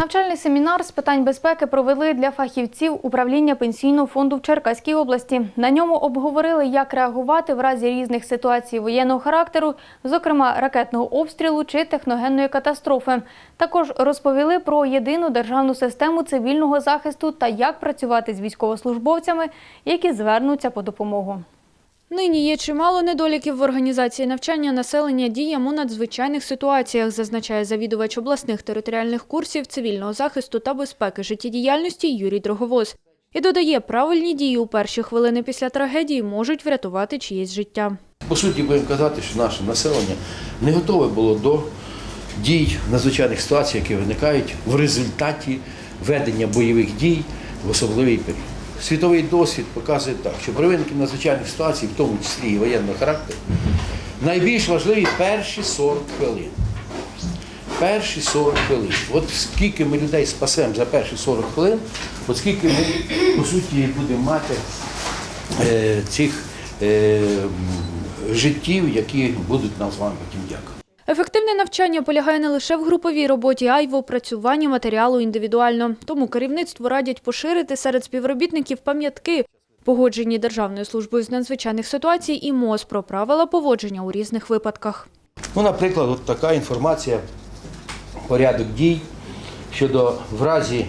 Навчальний семінар з питань безпеки провели для фахівців управління пенсійного фонду в Черкаській області. На ньому обговорили, як реагувати в разі різних ситуацій воєнного характеру, зокрема ракетного обстрілу чи техногенної катастрофи. Також розповіли про єдину державну систему цивільного захисту та як працювати з військовослужбовцями, які звернуться по допомогу. Нині є чимало недоліків в організації навчання населення діям у надзвичайних ситуаціях, зазначає завідувач обласних територіальних курсів цивільного захисту та безпеки життєдіяльності Юрій Дроговоз. І додає, правильні дії у перші хвилини після трагедії можуть врятувати чиєсь життя. По суті, будемо казати, що наше населення не готове було до дій надзвичайних ситуацій, які виникають в результаті ведення бойових дій в особливий період. Світовий досвід показує так, що при виникненні надзвичайних ситуацій, в тому числі і воєнного характеру, найбільш важливі перші 40 хвилин. Перші 40 хвилин. От скільки ми людей спасемо за перші 40 хвилин, от скільки ми, по суті, будемо мати е, цих е, життів, які будуть нам з вами потім дякувати. Ефективне навчання полягає не лише в груповій роботі, а й в опрацюванні матеріалу індивідуально. Тому керівництву радять поширити серед співробітників пам'ятки, погоджені Державною службою з надзвичайних ситуацій і МОЗ про правила поводження у різних випадках. Ну, наприклад, от така інформація, порядок дій щодо в разі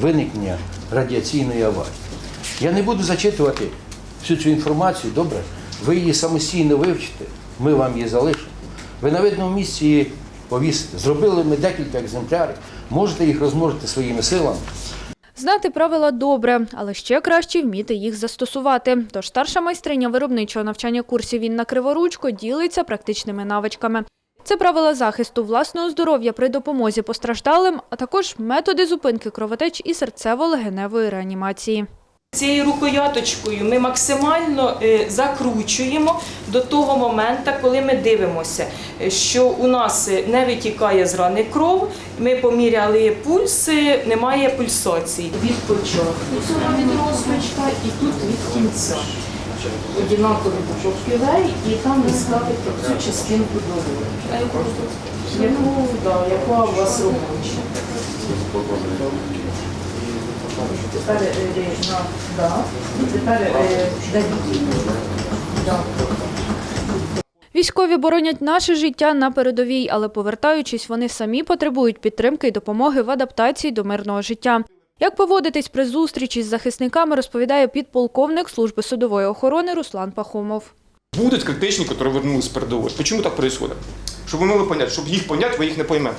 виникнення радіаційної аварії. Я не буду зачитувати всю цю інформацію, добре? Ви її самостійно вивчите, ми вам її залишимо. Ви на видному місці повісите. Зробили ми декілька екземплярів, можете їх розмножити своїми силами. Знати правила добре, але ще краще вміти їх застосувати. Тож старша майстриня виробничого навчання курсів Інна Криворучко ділиться практичними навичками. Це правила захисту власного здоров'я при допомозі постраждалим, а також методи зупинки кровотеч і серцево-легеневої реанімації. Цією рукояточкою ми максимально е, закручуємо до того моменту, коли ми дивимося, е, що у нас е, не витікає з рани кров. Ми поміряли пульс, немає пульсації. Від початку цього від і тут від кінця. Одинакові поповківей і там ви ставите цю частинку долу. Яку, да, яка у вас робоча. Тепер на да. Тепер давіть. Да. Військові боронять наше життя на передовій, але повертаючись, вони самі потребують підтримки і допомоги в адаптації до мирного життя. Як поводитись при зустрічі з захисниками, розповідає підполковник служби судової охорони Руслан Пахомов. Будут критичні, які вернулись з передової. Почему так происходит? Щоб ви могли понять, щоб їх понять, ви їх не поймете.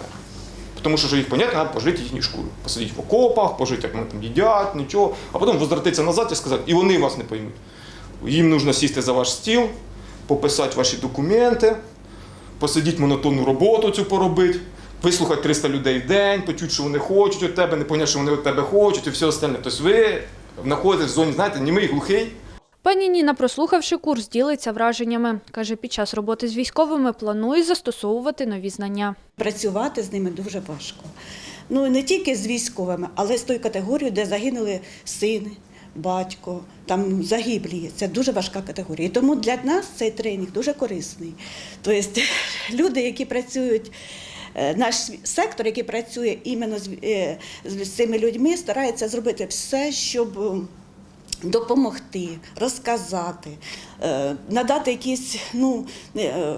Тому що, щоб їх понять, треба пожити їхню шкуру. Посидіти в окопах, пожити, як вони там їдять, нічого, а потім возвратитися назад і сказати, і вони вас не поймуть. Їм потрібно сісти за ваш стіл, пописати ваші документи, посидіти монотонну роботу цю поробити, вислухати 300 людей в день, почути, що вони хочуть від тебе, не поняти, що вони від тебе хочуть, і все остальне. Тобто ви знаходитесь в зоні, знаєте, німий глухий. Пані Ніна, прослухавши курс, ділиться враженнями. Каже, під час роботи з військовими планує застосовувати нові знання. Працювати з ними дуже важко. Ну не тільки з військовими, але з тою категорією, де загинули сини, батько, там загиблі. Це дуже важка категорія. І тому для нас цей тренінг дуже корисний. Тобто люди, які працюють. е, Наш сектор, який працює іменно з, е, з цими людьми, старається зробити все, щоб допомогти, розказати, е, надати якісь ну, е,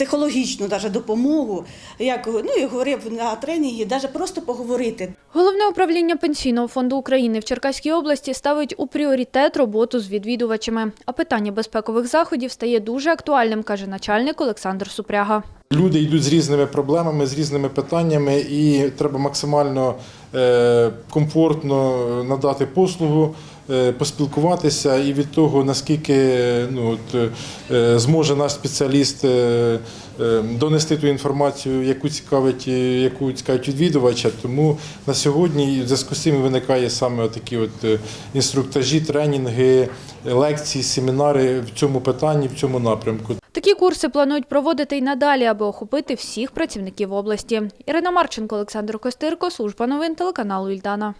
психологічну допомогу, як ну, і говорив на тренінгі, навіть просто поговорити. Головне управління Пенсійного фонду України в Черкаській області ставить у пріоритет роботу з відвідувачами. А питання безпекових заходів стає дуже актуальним, каже начальник Олександр Супряга. Люди йдуть з різними проблемами, з різними питаннями, і треба максимально е, комфортно надати послугу, поспілкуватися. І від того, наскільки е, ну, от, е, зможе наш спеціаліст е, е, донести ту інформацію, яку цікавить, е, яку цікавить відвідувача. Тому на сьогодні в зв'язку з цим виникає саме такі от е, інструктажі, тренінги, лекції, семінари в цьому питанні, в цьому напрямку. Такі курси планують проводити й надалі, аби охопити всіх працівників області. Ірина Марченко, Олександр Костирко, служба новин телеканалу Ільдана.